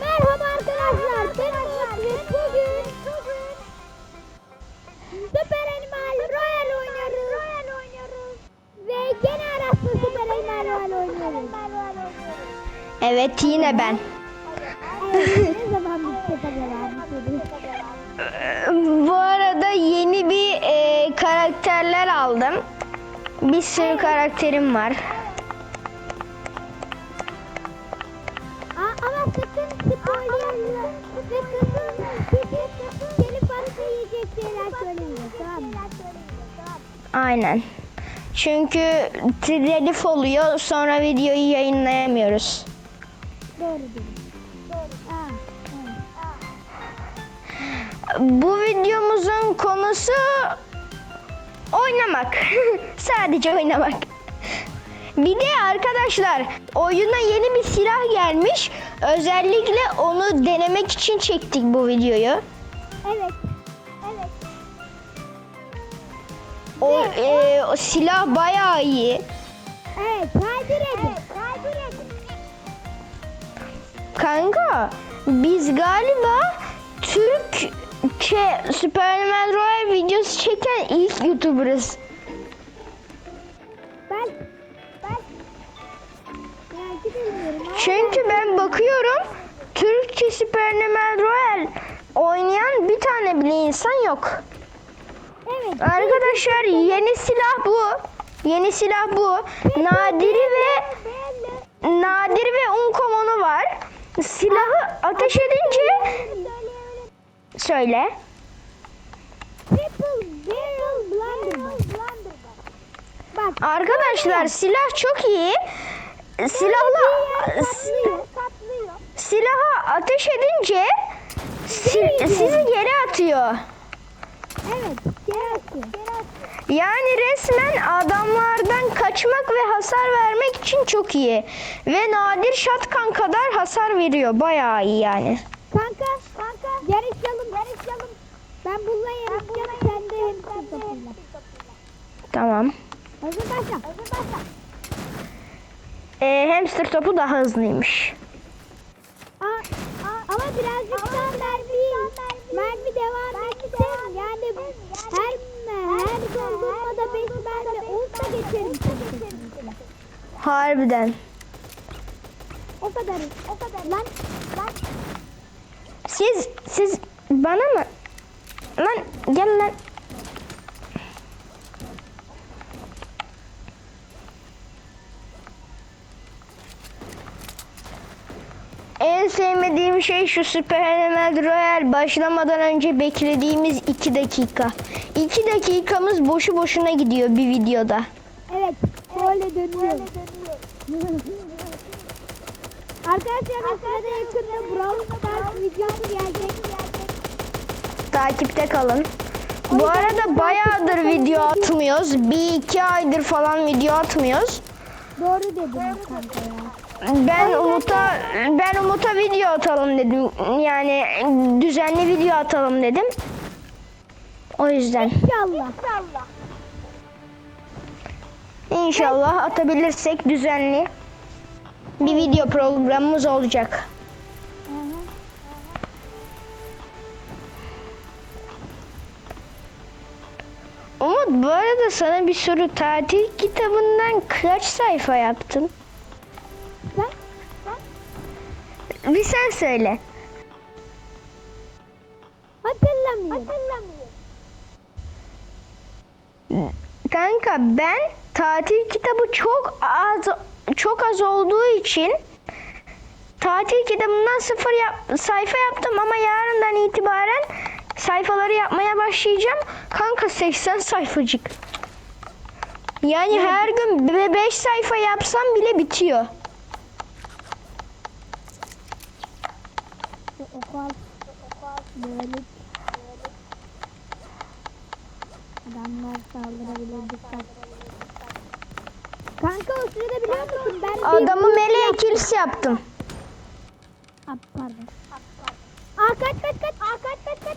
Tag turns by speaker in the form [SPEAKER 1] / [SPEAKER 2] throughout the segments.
[SPEAKER 1] Merhaba arkadaşlar, ben Umut ve bugün Süper Animal Royal oynuyoruz. Ve gene arasında Süper Animal Royal oynuyoruz.
[SPEAKER 2] Evet yine ben.
[SPEAKER 1] Evet, ne zaman acaba bu seri?
[SPEAKER 2] Bu arada yeni bir e, karakterler aldım. Bir sürü karakterim var.
[SPEAKER 1] Ve sakın küçük gelip bana yiyecek şeyler söylemeyin tamam mı?
[SPEAKER 2] Aynen. Çünkü telif oluyor sonra videoyu yayınlayamıyoruz.
[SPEAKER 1] Doğru.
[SPEAKER 2] Bu videomuzun konusu oynamak. Sadece oynamak. Bir de arkadaşlar oyuna yeni bir silah gelmiş. Özellikle onu denemek için çektik bu videoyu.
[SPEAKER 1] Evet. Evet.
[SPEAKER 2] O, e, o silah bayağı iyi.
[SPEAKER 1] Evet, takip edin. Takip edin.
[SPEAKER 2] Kanka biz galiba Türkçe Superman Royal videosu çeken ilk YouTuber'ız.
[SPEAKER 1] Ben
[SPEAKER 2] Çünkü ben bakıyorum Türkçe Superman Royal oynayan bir tane bile insan yok.
[SPEAKER 1] evet.
[SPEAKER 2] Arkadaşlar yeni silah bu. Yeni silah bu. Nadiri ve. Nadir ve Uncommon'u var. Silahı ateş edince söyle. Arkadaşlar silah çok iyi. Silahla.
[SPEAKER 1] Katlıyor.
[SPEAKER 2] silahı ateş edince si- sizi geri atıyor.
[SPEAKER 1] Evet. Geri atıyor.
[SPEAKER 2] Yani resmen adamlardan kaçmak ve hasar vermek için çok iyi. Ve nadir shotgun kadar hasar veriyor. Bayağı iyi yani.
[SPEAKER 1] Kanka. Kanka. Yarışalım. Yarışalım. Ben bununla yarışacağım. Sen de topuyla.
[SPEAKER 2] Tamam.
[SPEAKER 1] Hazır başla. Hazır başla.
[SPEAKER 2] Ee, hamster topu daha hızlıymış.
[SPEAKER 1] Aa, aa, ama birazcık daha mermi, mermi devam etsin. Yani her her dondurmada 5 mermi olsa geçerim.
[SPEAKER 2] Harbiden.
[SPEAKER 1] O kadar. O kadar. Lan. Lan.
[SPEAKER 2] Siz siz bana mı? Lan gel lan. Sevmediğim şey şu Super Animal Royal başlamadan önce beklediğimiz 2 dakika. 2 dakikamız boşu boşuna gidiyor bir videoda.
[SPEAKER 1] Evet. Böyle dönüyor. Arkadaşlar sırada yakında Brawl Stars videosu gelecek.
[SPEAKER 2] Takipte kalın. Bu arada bayağıdır video atmıyoruz. Bir iki aydır falan video atmıyoruz.
[SPEAKER 1] Doğru dedin kanka ya.
[SPEAKER 2] Ben Umut'a ben Umut'a video atalım dedim. Yani düzenli video atalım dedim. O yüzden
[SPEAKER 1] İnşallah. İnşallah.
[SPEAKER 2] inşallah atabilirsek düzenli bir video programımız olacak. Umut bu arada sana bir soru tatil kitabından kaç sayfa yaptın? Bir sen söyle.
[SPEAKER 1] Hatırlamıyorum. Hatırlamıyorum.
[SPEAKER 2] Kanka ben tatil kitabı çok az çok az olduğu için tatil kitabından sıfır yap, sayfa yaptım ama yarından itibaren sayfaları yapmaya başlayacağım. Kanka 80 sayfacık. Yani her gün 5 sayfa yapsam bile bitiyor.
[SPEAKER 1] Şu okal böyle adamlar saldırabilir dikkat. Kanka o sırada biliyor musun ben
[SPEAKER 2] Adamı meleğe
[SPEAKER 1] yaptım.
[SPEAKER 2] kills yaptım.
[SPEAKER 1] Aa, pardon. Aa kaç kaç kaç. Aa kaç kaç kaç.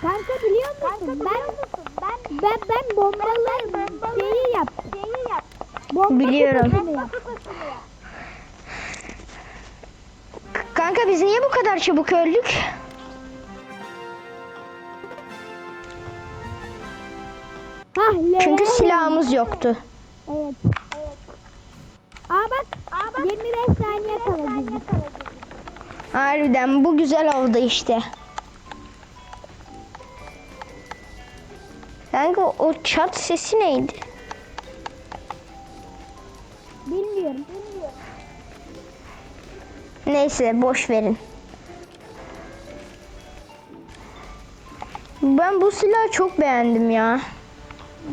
[SPEAKER 1] Kanka biliyor musun? ben, ben ben bombalı şeyi yaptım. Şeyi yaptım. Bomba
[SPEAKER 2] Biliyorum.
[SPEAKER 1] yap.
[SPEAKER 2] Kanka biz niye bu kadar çabuk öldük?
[SPEAKER 1] Hah, le-
[SPEAKER 2] Çünkü silahımız yoktu.
[SPEAKER 1] Evet. Aa bak, 25 saniye kala girdik.
[SPEAKER 2] Harbiden bu güzel oldu işte. Kanka o çat sesi neydi? Neyse boş verin. Ben bu silahı çok beğendim ya.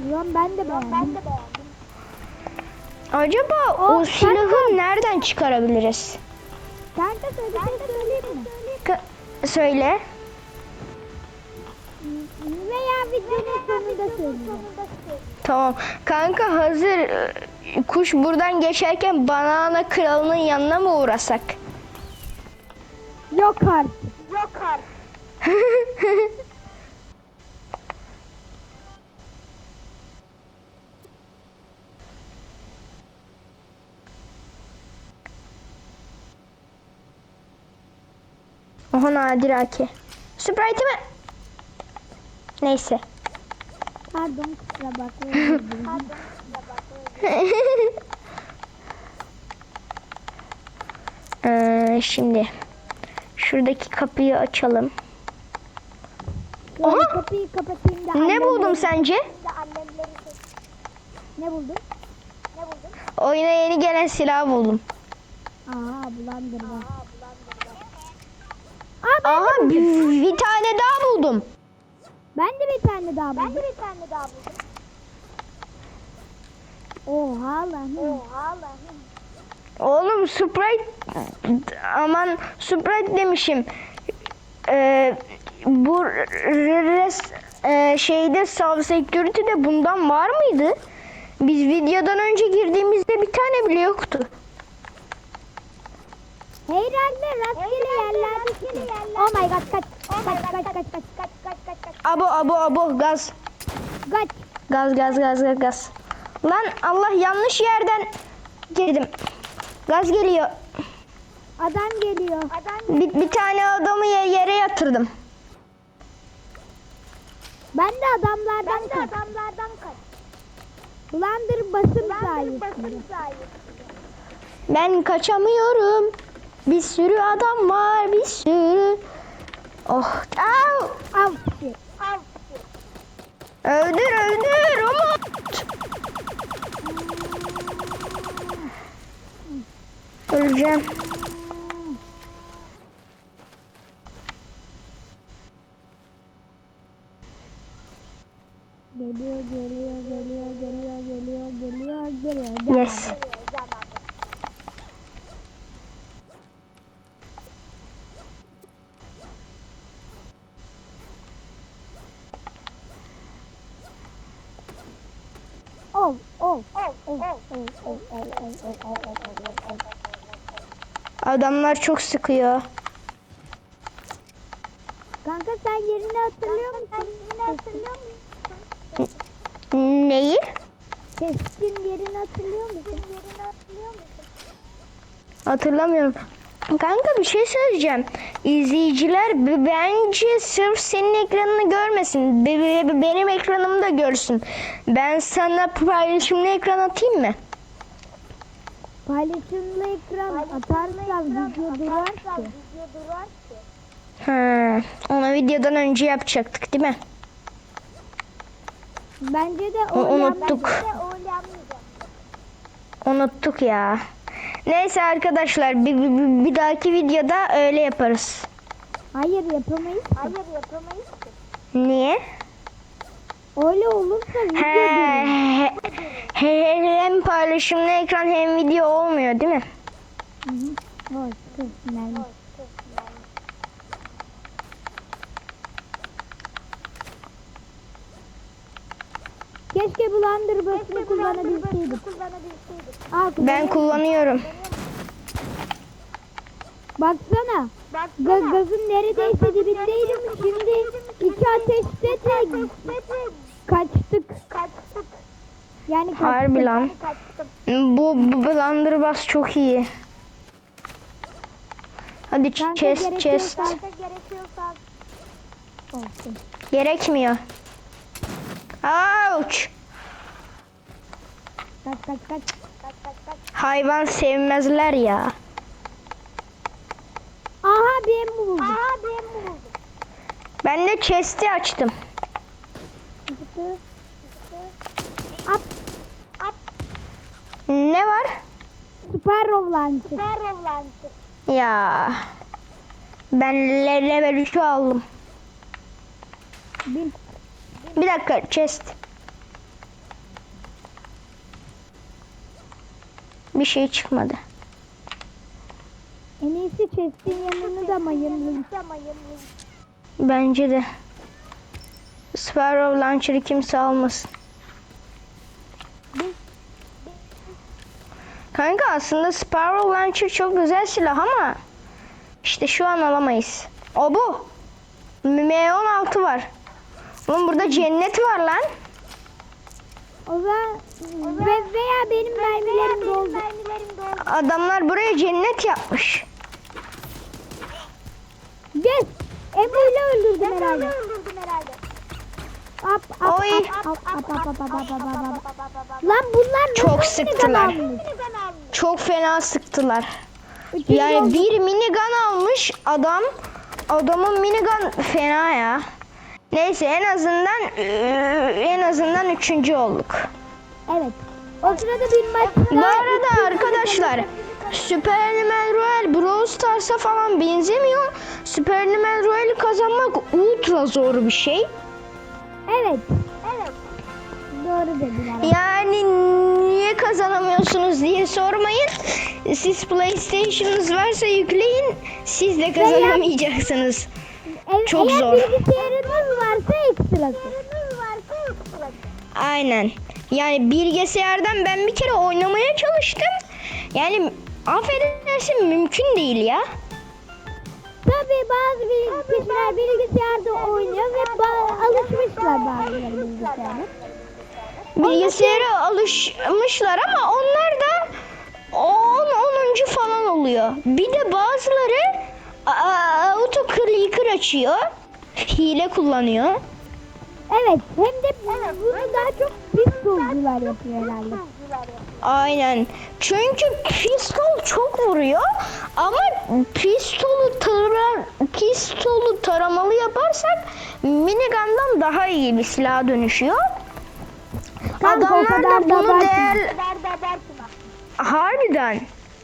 [SPEAKER 1] Ulan ben de beğendim.
[SPEAKER 2] Acaba
[SPEAKER 1] O
[SPEAKER 2] o silahı nereden çıkarabiliriz?
[SPEAKER 1] Kanka söyle bir şey söyleyeyim mi?
[SPEAKER 2] Ka- söyle.
[SPEAKER 1] Veya videonun sonunda söyleyeceğim.
[SPEAKER 2] Tamam. Kanka hazır e, kuş buradan geçerken banana kralının yanına mı uğrasak?
[SPEAKER 1] Yok artık.
[SPEAKER 3] Yok artık.
[SPEAKER 2] Oha nadir AK. Sprite mi? Neyse.
[SPEAKER 1] Pardon kusura bakmayın.
[SPEAKER 2] Ee, şimdi şuradaki kapıyı açalım.
[SPEAKER 1] Şöyle
[SPEAKER 2] Aha!
[SPEAKER 1] kapıyı kapatayım da
[SPEAKER 2] Ne
[SPEAKER 1] annemleri-
[SPEAKER 2] buldum sence?
[SPEAKER 3] Annemleri.
[SPEAKER 1] Ne buldun?
[SPEAKER 3] Ne buldun?
[SPEAKER 2] Oyuna yeni gelen silah buldum.
[SPEAKER 1] Aa bulandırma. Aa ben,
[SPEAKER 2] Aha bir, bir tane daha buldum.
[SPEAKER 1] ben de bir tane daha
[SPEAKER 3] Ben
[SPEAKER 1] buldum.
[SPEAKER 3] de bir tane daha buldum.
[SPEAKER 1] Oha lan.
[SPEAKER 3] Oha lan.
[SPEAKER 2] Oğlum Sprite aman Sprite demişim. Ee, bu res, e, şeyde Sub Security'de bundan var mıydı? Biz videodan önce girdiğimizde bir tane bile yoktu.
[SPEAKER 1] Herhalde rastgele çıkıyor. Oh my god kaç. Kaç kaç kaç kaç.
[SPEAKER 3] Kaç kaç kaç kaç.
[SPEAKER 2] Abo abo abo gaz.
[SPEAKER 1] Kaç.
[SPEAKER 2] Gaz gaz gaz gaz gaz. Lan Allah yanlış yerden girdim. Gaz geliyor.
[SPEAKER 1] Adam geliyor.
[SPEAKER 3] Adam
[SPEAKER 2] Bir, bir tane adamı ye- yere yatırdım.
[SPEAKER 1] Ben de adamlardan
[SPEAKER 3] ben de
[SPEAKER 1] kaç.
[SPEAKER 3] adamlardan kaç.
[SPEAKER 1] Blunder
[SPEAKER 3] basın sayesinde.
[SPEAKER 2] Ben kaçamıyorum. Bir sürü adam var, bir sürü. Oh!
[SPEAKER 1] Av.
[SPEAKER 3] Al.
[SPEAKER 2] Öldür, öldür, Umut. Öleceğim.
[SPEAKER 1] Geliyor geliyor geliyor geliyor geliyor geliyor geliyor.
[SPEAKER 2] Yes.
[SPEAKER 3] Zaman.
[SPEAKER 1] Oh oh.
[SPEAKER 3] Oh, oh,
[SPEAKER 1] Oh oh oh oh oh oh oh oh oh.
[SPEAKER 2] Adamlar çok sıkıyor.
[SPEAKER 1] Kanka sen yerini hatırlıyor musun?
[SPEAKER 3] Yine hatırlıyor musun?
[SPEAKER 2] Neyi?
[SPEAKER 1] Keskin yerini hatırlıyor musun?
[SPEAKER 3] Yerini hatırlıyor musun?
[SPEAKER 2] Hatırlamıyorum. Kanka bir şey söyleyeceğim. İzleyiciler bence sırf senin ekranını görmesin. be- be- benim ekranımı da görsün. Ben sana paylaşımlı ekran atayım mı?
[SPEAKER 1] Paylaşımlı ekran atarsan video durar ki.
[SPEAKER 2] Ha, onu videodan önce yapacaktık değil mi?
[SPEAKER 1] Bence de
[SPEAKER 2] O- unuttuk.
[SPEAKER 3] Bir de oynamayacağım.
[SPEAKER 2] Unuttuk ya. Neyse arkadaşlar bir, bir, bir dahaki videoda öyle yaparız.
[SPEAKER 1] Hayır yapamayız.
[SPEAKER 3] Hayır yapamayız ki.
[SPEAKER 2] Niye?
[SPEAKER 1] Öyle olursa video
[SPEAKER 2] He, he, he- hem paylaşımlı ekran hem video olmuyor değil mi?
[SPEAKER 1] Hı hı. Hoş kız. Keşke Blunder basını kullanabilseydik.
[SPEAKER 2] Ben kullanıyorum.
[SPEAKER 1] Baksana.
[SPEAKER 3] Bak
[SPEAKER 1] Gaz, gazın neredeyse dibindeydim. Şimdi iki ateşte de kaçtık.
[SPEAKER 3] kaçtık.
[SPEAKER 1] Yani kaç-
[SPEAKER 2] Harbi lan.
[SPEAKER 3] Kaçtım.
[SPEAKER 2] Bu, bu blunderbuss çok iyi. Hadi
[SPEAKER 1] Kanka
[SPEAKER 2] chest chest.
[SPEAKER 1] Olsun.
[SPEAKER 2] Gerekmiyor. Ouch.
[SPEAKER 1] Kaç kaç kaç.
[SPEAKER 3] kaç kaç kaç.
[SPEAKER 2] Hayvan sevmezler ya.
[SPEAKER 1] Aha ben buldum.
[SPEAKER 3] Aa ben mi buldum?
[SPEAKER 2] Ben de chest'i açtım.
[SPEAKER 1] At
[SPEAKER 3] At
[SPEAKER 2] Ne var?
[SPEAKER 1] süper rovlancı.
[SPEAKER 3] ver ovlancı.
[SPEAKER 2] Ya. Ben le- level 3'ü aldım.
[SPEAKER 1] Bir
[SPEAKER 2] Bir dakika chest. Bir şey çıkmadı.
[SPEAKER 1] en iyisi chest'in yanını da mayınlayın.
[SPEAKER 2] Bence de. Sparrow Launcher'ı kimse almasın. Kanka aslında Sparrow Launcher çok güzel silah ama işte şu an alamayız. O bu. M16 var. Oğlum burada cennet var lan.
[SPEAKER 1] O zaman ve veya benim mermilerim doldu.
[SPEAKER 2] Adamlar buraya cennet yapmış.
[SPEAKER 1] Yes. Ebu'yla öldürdüm
[SPEAKER 3] Ben
[SPEAKER 1] herhalde.
[SPEAKER 3] öldürdüm herhalde.
[SPEAKER 1] Up up
[SPEAKER 2] Oy.
[SPEAKER 1] up up up up up up. Lan bunlar
[SPEAKER 2] Çok sıktılar.
[SPEAKER 1] almış.
[SPEAKER 2] Çok fena sıktılar.
[SPEAKER 1] Üçüncü
[SPEAKER 2] Yani
[SPEAKER 1] oldu.
[SPEAKER 2] bir minigun almış adam. Adamın minigun fena ya. Neyse en azından eee, en azından üçüncü olduk.
[SPEAKER 1] Evet. O sırada bir maç
[SPEAKER 2] Bu arada arkadaşlar Super Animal Royale Brawl Stars'a falan benzemiyor. Super Animal Royale'i kazanmak ultra zor bir şey.
[SPEAKER 1] Evet.
[SPEAKER 3] Evet.
[SPEAKER 1] Doğru dediler.
[SPEAKER 2] Yani niye kazanamıyorsunuz diye sormayın. Siz PlayStation'ınız varsa yükleyin. Siz de kazanamayacaksınız.
[SPEAKER 1] Ev-
[SPEAKER 2] çok
[SPEAKER 1] eğer
[SPEAKER 2] zor.
[SPEAKER 1] bilgisayarınız varsa ekstrası.
[SPEAKER 2] Aynen. Yani bilgisayardan ben bir kere oynamaya çalıştım. Yani affedersin mümkün değil ya.
[SPEAKER 1] Tabii bazı bil- kişiler bilgisayarda oynuyor ve alışmışlar bazıları bilgisayara.
[SPEAKER 2] Bilgisayara alışmışlar ama onlar da 10 10. falan oluyor. Bir de bazıları auto clicker açıyor. Hile kullanıyor.
[SPEAKER 1] Evet hem de bunu daha çok pistolcular yapıyor herhalde.
[SPEAKER 2] Aynen. Çünkü pistol çok vuruyor ama pistolu tara pistolu taramalı yaparsak minigun'dan daha iyi bir silaha dönüşüyor.
[SPEAKER 1] Kanka,
[SPEAKER 2] Adamlar da bunu değer harbiden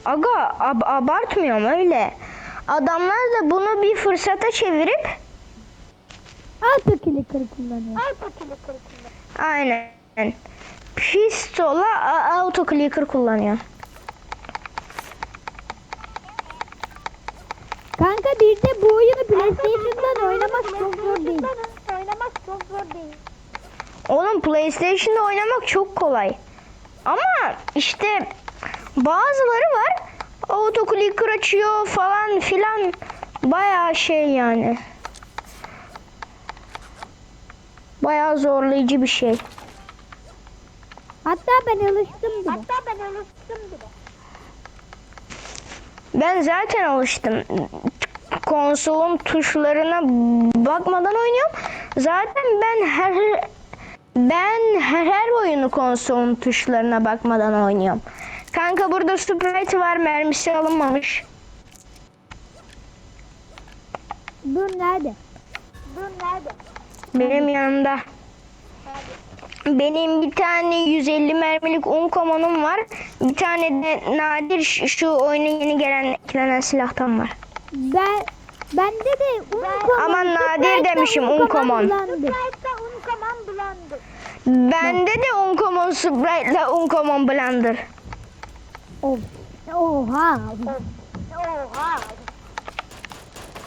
[SPEAKER 2] aga ab- abartmıyorum öyle. Adamlar da bunu bir fırsata çevirip
[SPEAKER 1] Auto clicker kullanıyor.
[SPEAKER 3] Al pakili kırıkını.
[SPEAKER 2] aynen pistola auto clicker kullanıyor.
[SPEAKER 1] Kanka bir de bu oyunu PlayStation'dan oynamak çok zor değil.
[SPEAKER 3] Oynamak çok zor değil.
[SPEAKER 2] Oğlum PlayStation'da oynamak çok kolay. Ama işte bazıları var. Auto clicker açıyor falan filan. Bayağı şey yani. Bayağı zorlayıcı bir şey.
[SPEAKER 1] Hatta ben alıştım bile.
[SPEAKER 3] Hatta ben alıştım bile.
[SPEAKER 2] Ben zaten alıştım. Konsolun tuşlarına bakmadan oynuyorum. Zaten ben her ben her, her oyunu konsolun tuşlarına bakmadan oynuyorum. Kanka burada Sprite var mermisi alınmamış.
[SPEAKER 1] Dur nerede?
[SPEAKER 3] Dur nerede?
[SPEAKER 2] Benim yanımda. Benim bir tane 150 mermilik un komanım var. Bir tane de nadir şu, oyuna yeni gelen eklenen silahtan var.
[SPEAKER 1] Ben bende de un koman.
[SPEAKER 2] Aman nadir demişim, un
[SPEAKER 1] koman
[SPEAKER 2] koman.
[SPEAKER 1] bulandı.
[SPEAKER 3] Sprite'da un kaman bulandı.
[SPEAKER 2] Bende de Uncommon Sprite ile Uncommon Blender.
[SPEAKER 1] Of. Oha.
[SPEAKER 3] Oha.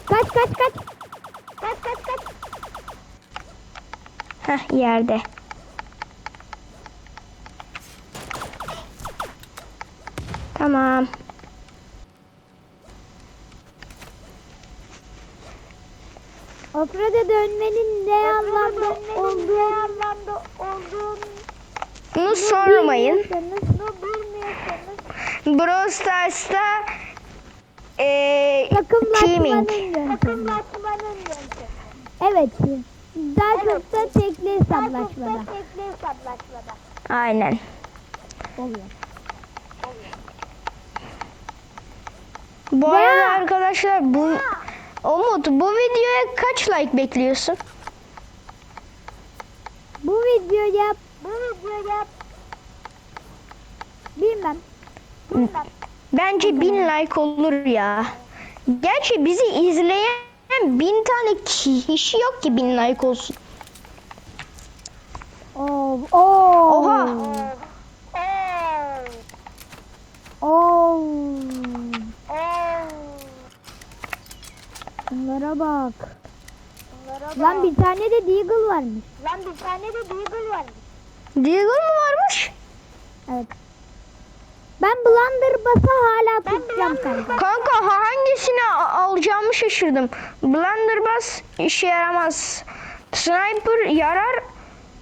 [SPEAKER 1] Kaç kaç kaç.
[SPEAKER 3] Kaç kaç kaç.
[SPEAKER 2] Heh yerde. Tamam.
[SPEAKER 1] Operada dönmenin ne anlamda olduğunu
[SPEAKER 3] anlamda olduğunu
[SPEAKER 2] sormayın. Brawl Stars'ta
[SPEAKER 1] ee,
[SPEAKER 2] teaming.
[SPEAKER 3] Takımlaşmanın yöntemi.
[SPEAKER 1] Evet. Daha çok da tekli
[SPEAKER 3] Daha çok
[SPEAKER 1] hesaplaşmada
[SPEAKER 3] da tekli hesaplaşmada.
[SPEAKER 2] Aynen.
[SPEAKER 1] oluyor.
[SPEAKER 2] Bu
[SPEAKER 1] Ya.
[SPEAKER 2] arada arkadaşlar bu Umut bu videoya kaç like bekliyorsun?
[SPEAKER 1] Bu videoya
[SPEAKER 3] Bu videoya
[SPEAKER 1] bilmem.
[SPEAKER 2] Bence bin like olur ya. Gerçi bizi izleyen bin tane kişi yok ki bin like olsun.
[SPEAKER 1] Oo, oo.
[SPEAKER 2] Oha.
[SPEAKER 3] Oo.
[SPEAKER 1] Bunlara bak.
[SPEAKER 3] Bunlara bak.
[SPEAKER 1] Lan bir tane de Deagle varmış.
[SPEAKER 3] Lan bir tane de Deagle varmış.
[SPEAKER 2] Deagle mı varmış?
[SPEAKER 1] Evet. Ben Blunderbuss'a hala tutacağım kanka.
[SPEAKER 2] Alacağımı şaşırdım. Blunderbuss işe yaramaz. Sniper yarar.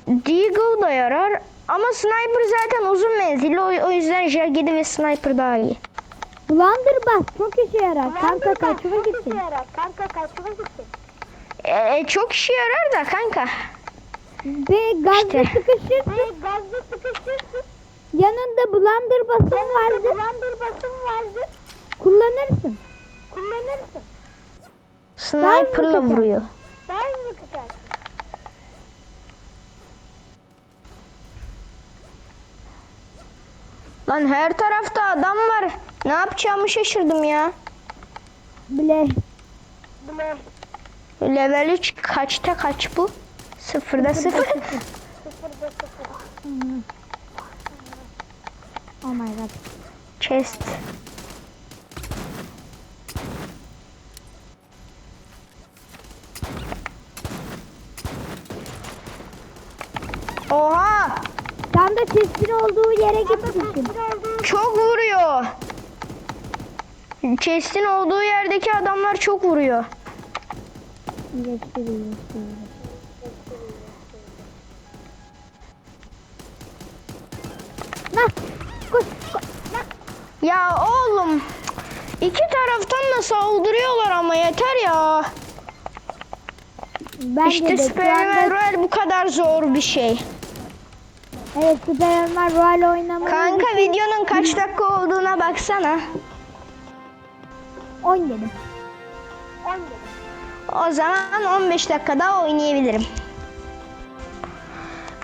[SPEAKER 2] Deagle da yarar. Ama sniper zaten uzun menzilli. O, yüzden Jagedi ve sniper daha iyi.
[SPEAKER 1] Blunderbuss çok işe yarar. Kanka kaçma gitsin.
[SPEAKER 3] yarar. Kanka kaçma gitsin.
[SPEAKER 2] E, çok işe yarar da kanka.
[SPEAKER 1] Ve gazla
[SPEAKER 2] İşte.
[SPEAKER 1] sıkışırsın.
[SPEAKER 3] Ve gazlı sıkışırsın.
[SPEAKER 1] Yanında Blunderbuss'ın vardı.
[SPEAKER 3] Blunderbuss'ın vardı.
[SPEAKER 1] Kullanırsın.
[SPEAKER 3] Kullanırsın.
[SPEAKER 2] Sniper'la vuruyor.
[SPEAKER 3] Daha hızlı kaçarsın.
[SPEAKER 2] Lan her tarafta adam var. Ne yapacağımı şaşırdım ya.
[SPEAKER 1] Bile.
[SPEAKER 3] Bile.
[SPEAKER 2] Level 3 kaçta kaç bu? Sıfırda sıfır.
[SPEAKER 3] Sıfırda sıfır.
[SPEAKER 1] Oh my god.
[SPEAKER 2] Chest. Oha!
[SPEAKER 1] Tam da chest'in olduğu yere gitmişsin.
[SPEAKER 2] Çok vuruyor. Chest'in olduğu yerdeki adamlar çok vuruyor.
[SPEAKER 1] Koş, koş.
[SPEAKER 2] Ya oğlum iki taraftan da saldırıyorlar ama yeter ya.
[SPEAKER 1] Bence
[SPEAKER 2] işte Superman bu kadar zor bir şey.
[SPEAKER 1] Evet Superman Royal oynamanın
[SPEAKER 2] Kanka videonun kaç dakika olduğuna baksana.
[SPEAKER 1] 17.
[SPEAKER 3] 17.
[SPEAKER 2] O zaman 15 dakika daha oynayabilirim.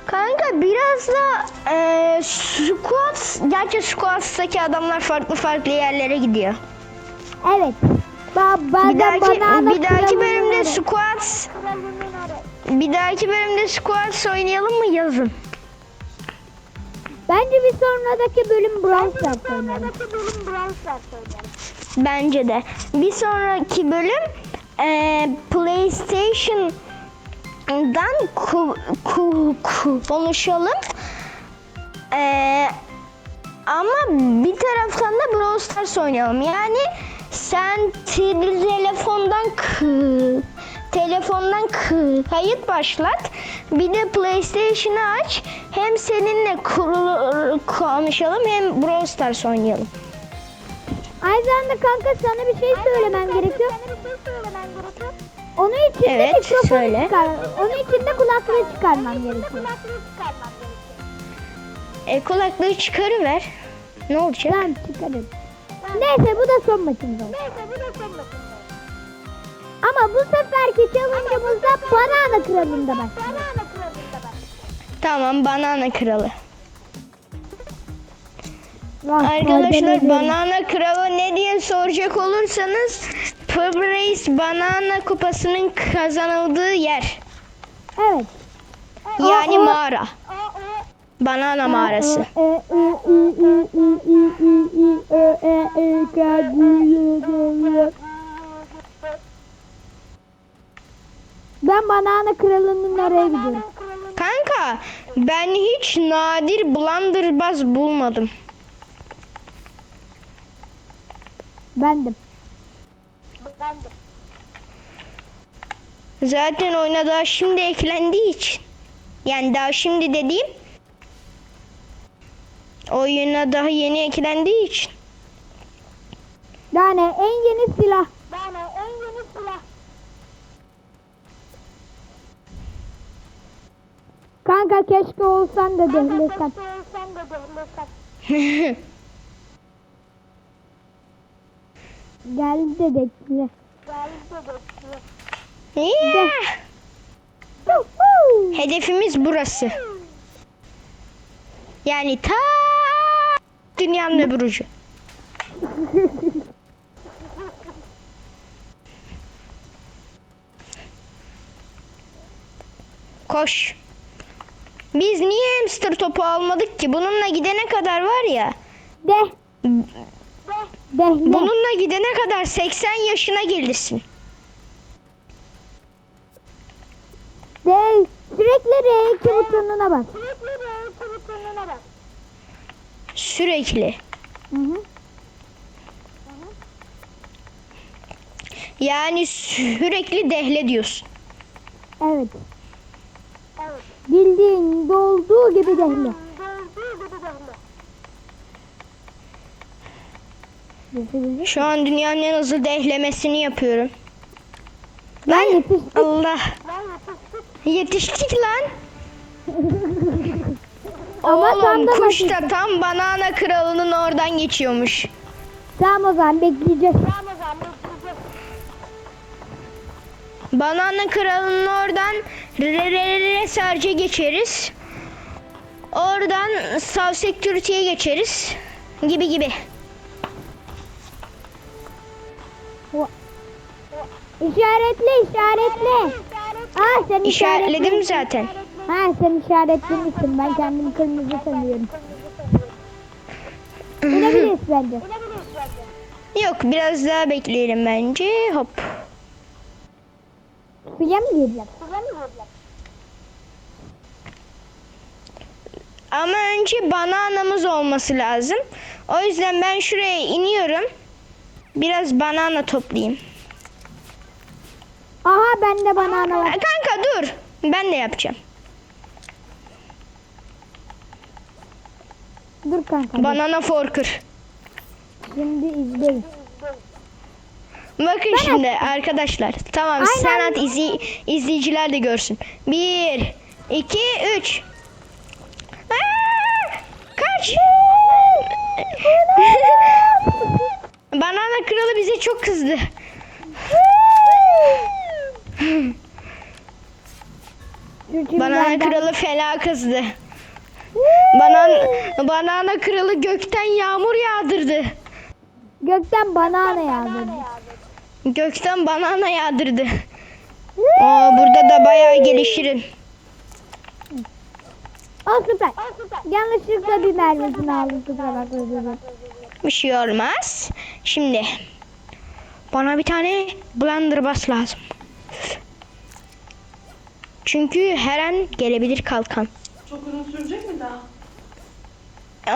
[SPEAKER 2] Kanka biraz da e, squats, gerçi squats'taki adamlar farklı farklı yerlere gidiyor.
[SPEAKER 1] Evet. Ba
[SPEAKER 2] Bir dahaki, bir dahaki bölümde squats, bir dahaki bölümde squats oynayalım mı yazın.
[SPEAKER 1] Bence bir sonraki bölüm Brawl Stars oynayalım.
[SPEAKER 3] Sonraki bölüm Brawl Stars oynayalım.
[SPEAKER 2] Bence de. Bir sonraki bölüm e, PlayStation'dan ku, ku, ku- konuşalım. E, ama bir taraftan da Brawl Stars oynayalım. Yani sen telefondan kı, telefondan kayıt başlat. Bir de PlayStation'ı aç. Hem seninle kurulu, konuşalım hem Brawl Stars oynayalım.
[SPEAKER 1] Aynı zamanda kanka sana bir şey söylemem gerekiyor.
[SPEAKER 3] Şey gerekiyor.
[SPEAKER 1] Onun için de
[SPEAKER 2] Evet,
[SPEAKER 1] mikrofonu
[SPEAKER 2] söyle.
[SPEAKER 1] çıkar. Onun için de kulaklığı çıkarman gerekiyor.
[SPEAKER 2] E kulaklığı çıkarıver. Ne olacak?
[SPEAKER 1] Ben çıkarım. Neyse bu da son maçımız oldu.
[SPEAKER 3] Neyse bu da son bakımda.
[SPEAKER 1] Ama bu seferki challenge'ımızda banana kralında başlıyor.
[SPEAKER 3] Banana kralında bak.
[SPEAKER 2] Tamam banana kralı.
[SPEAKER 1] Vah,
[SPEAKER 2] Arkadaşlar banana kralı ne diye soracak olursanız Pub Race banana kupasının kazanıldığı yer.
[SPEAKER 1] Evet.
[SPEAKER 2] Yani
[SPEAKER 1] o-
[SPEAKER 2] mağara. Banana mağarası.
[SPEAKER 1] Banana kralının oraya gidiyorum.
[SPEAKER 3] kralın
[SPEAKER 2] Kanka ben hiç nadir blunderbuss bulmadım.
[SPEAKER 1] Bendim.
[SPEAKER 3] bendim.
[SPEAKER 2] Zaten oyuna daha şimdi eklendiği için. Yani daha şimdi dediğim Oyuna daha yeni eklendiği için.
[SPEAKER 1] Yani en yeni silah. Kanka keşke olsan da dehlesen.
[SPEAKER 3] Sen de dövülürsen.
[SPEAKER 1] Geldi dedektifle.
[SPEAKER 2] Yeah! Hedefimiz burası. Yani ta dünyanın öbür ucu. Koş. Biz niye hamster topu almadık ki? Bununla gidene kadar var ya.
[SPEAKER 1] De. Dehle.
[SPEAKER 2] Bununla gidene kadar 80 yaşına gelirsin.
[SPEAKER 1] De. Sürekli R2 butonuna bas.
[SPEAKER 3] Sürekli de butonuna bak.
[SPEAKER 2] Sürekli.
[SPEAKER 1] Hı hı.
[SPEAKER 2] Yani sürekli dehle diyorsun.
[SPEAKER 1] Evet.
[SPEAKER 3] Evet.
[SPEAKER 1] Bildiğin dolduğu gibi dehle.
[SPEAKER 2] Şu an dünyanın en hızlı dehlemesini yapıyorum.
[SPEAKER 1] Ben yetiştim.
[SPEAKER 2] Allah.
[SPEAKER 3] Ben yetiştik.
[SPEAKER 2] Yetiştik lan.
[SPEAKER 1] Ama tam
[SPEAKER 2] Oğlum
[SPEAKER 1] da
[SPEAKER 2] kuş da
[SPEAKER 1] yetiştik.
[SPEAKER 2] tam banana kralının oradan geçiyormuş.
[SPEAKER 1] Tamam o zaman bekleyeceğiz.
[SPEAKER 3] Tamam o zaman bekleyeceğiz.
[SPEAKER 2] Banana kralının oradan re re re sarca geçeriz. Oradan South Security'ye geçeriz. Gibi gibi.
[SPEAKER 1] İşaretle işaretle. Ah sen
[SPEAKER 2] İşaretledim zaten.
[SPEAKER 1] Ha sen işaretlemişsin. Ben kendimi kırmızı sanıyorum. Bilebiliriz bence.
[SPEAKER 2] Yok biraz daha bekleyelim bence. Hop.
[SPEAKER 1] Suya mı gireceğim?
[SPEAKER 3] Size mi vurdular?
[SPEAKER 2] Ama önce bananamız olması lazım. O yüzden ben şuraya iniyorum. Biraz banana toplayayım.
[SPEAKER 1] Aha bende banana var.
[SPEAKER 2] Kanka dur. Ben de yapacağım.
[SPEAKER 1] Dur kanka.
[SPEAKER 2] Banana forker.
[SPEAKER 1] Şimdi izleyin.
[SPEAKER 2] Bakın şimdi arkadaşlar. Tamam
[SPEAKER 1] Aynen.
[SPEAKER 2] sen at izley- izleyiciler de görsün. Bir, iki, üç. Aa, kaç. Banana kralı bize çok kızdı. Banana kralı fena kızdı. Banan, banana kralı gökten yağmur yağdırdı.
[SPEAKER 1] Gökten banana yağdı.
[SPEAKER 2] Gökten banana yağdırdı. Aa, burada da bayağı gelişirim.
[SPEAKER 1] Aa süper. Yanlışlıkla bir mermisini aldım kusura.
[SPEAKER 2] Bir şey olmaz. Şimdi bana bir tane blunderbuss lazım. Çünkü her an gelebilir kalkan.
[SPEAKER 4] Çok uzun sürecek mi daha?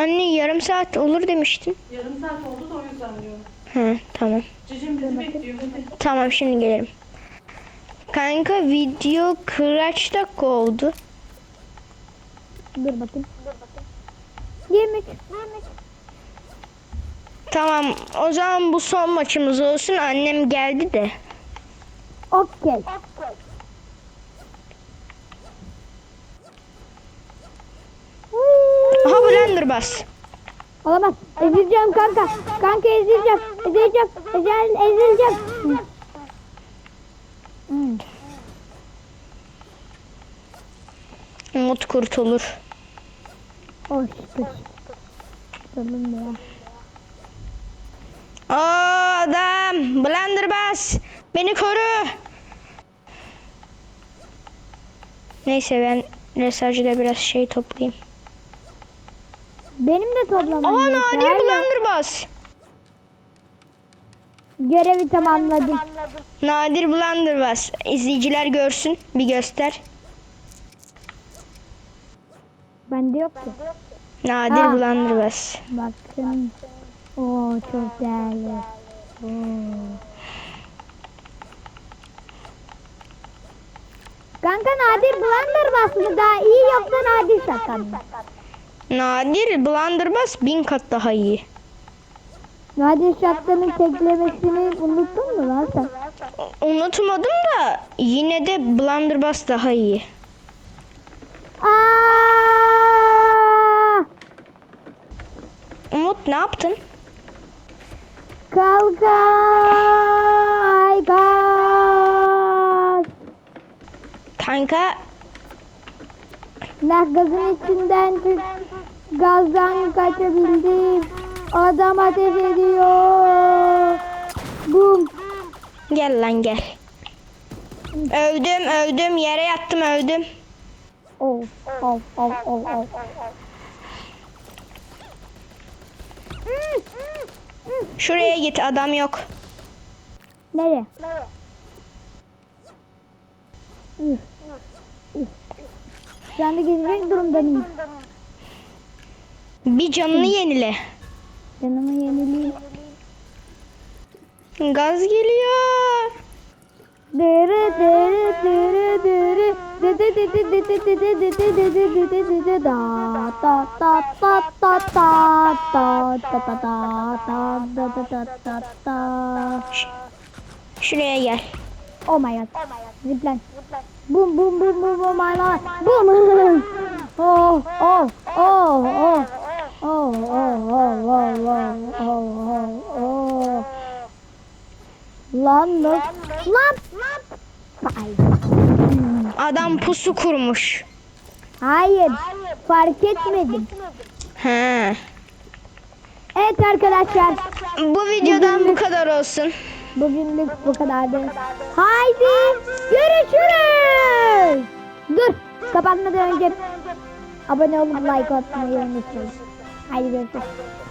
[SPEAKER 2] Anne yarım saat olur demiştin.
[SPEAKER 4] Yarım saat oldu da o yüzden diyorum.
[SPEAKER 2] Hı, tamam.
[SPEAKER 4] Cicim bizi bekliyor hadi.
[SPEAKER 2] Tamam şimdi gelirim. Kanka video kaç dakika oldu?
[SPEAKER 1] Dur bakayım. 23.
[SPEAKER 2] Tamam o zaman bu son maçımız olsun. Annem geldi de.
[SPEAKER 1] Okey.
[SPEAKER 2] Aha blunderbuss.
[SPEAKER 1] Olamaz. Ezileceğim kanka. Kanka ezileceğim. Ezileceğim. Ezileceğim. Hı. Hmm.
[SPEAKER 2] Umut kurtulur.
[SPEAKER 1] Oh şükür. Tamam ya.
[SPEAKER 2] Aa, adam blunderbuss beni koru. Neyse ben mesajda biraz şey toplayayım.
[SPEAKER 1] Benim de toplamam
[SPEAKER 2] Aa nadir blunderbuss.
[SPEAKER 1] Görevi tamamladım.
[SPEAKER 2] Nadir blunderbuss. İzleyiciler görsün. Bir göster.
[SPEAKER 1] Bende yok ki.
[SPEAKER 2] Nadir
[SPEAKER 1] Ha.
[SPEAKER 2] blunderbuss.
[SPEAKER 1] Bakın. Oo çok değerli. Oo. Kanka nadir blunderbuss mı daha iyi yoksa nadir şaka mı?
[SPEAKER 2] Nadir Blunderbuss bin kat daha iyi.
[SPEAKER 1] Nadir Şapka'nın teklemesini unuttun mu lan sen?
[SPEAKER 2] Unutmadım da yine de Blunderbuss daha iyi.
[SPEAKER 1] Aa!
[SPEAKER 2] Umut ne yaptın?
[SPEAKER 1] Kalkay gaz.
[SPEAKER 2] Kanka
[SPEAKER 1] Lah gazın içinden. Gazdan kaçabildim. Adam ateş ediyor. Bum.
[SPEAKER 2] gel lan gel. Övdüm övdüm yere yattım övdüm.
[SPEAKER 1] Oh, oh, oh, oh, oh.
[SPEAKER 2] Şuraya git adam yok.
[SPEAKER 1] Nereye? Üf, üf. Şu anda gezecek durumda mıyım?
[SPEAKER 2] Bir canını yenile.
[SPEAKER 1] Canımı yenileyim.
[SPEAKER 2] Gaz geliyor.
[SPEAKER 1] Dı dı dı dı dı dı dı dı dı dı dı dı da ta ta ta ta ta ta ta ta ta ta da da da da da
[SPEAKER 2] Şuraya gel.
[SPEAKER 1] Oh my god. Zipline. Boom boom boom boom boom my god. Boom. Oh oh oh oh. Oh oh oh oh oh oh oh oh. Lan lan lan. Ay.
[SPEAKER 2] Adam pusu kurmuş.
[SPEAKER 1] Hayır. Fark etmedim.
[SPEAKER 2] He.
[SPEAKER 1] Evet arkadaşlar.
[SPEAKER 2] Bu videodan bu kadar olsun.
[SPEAKER 1] Bugünlük bu kadardı. Haydi görüşürüz. Dur. Kapatmadan önce abone olup like atmayı unutmayın. 还有一个。是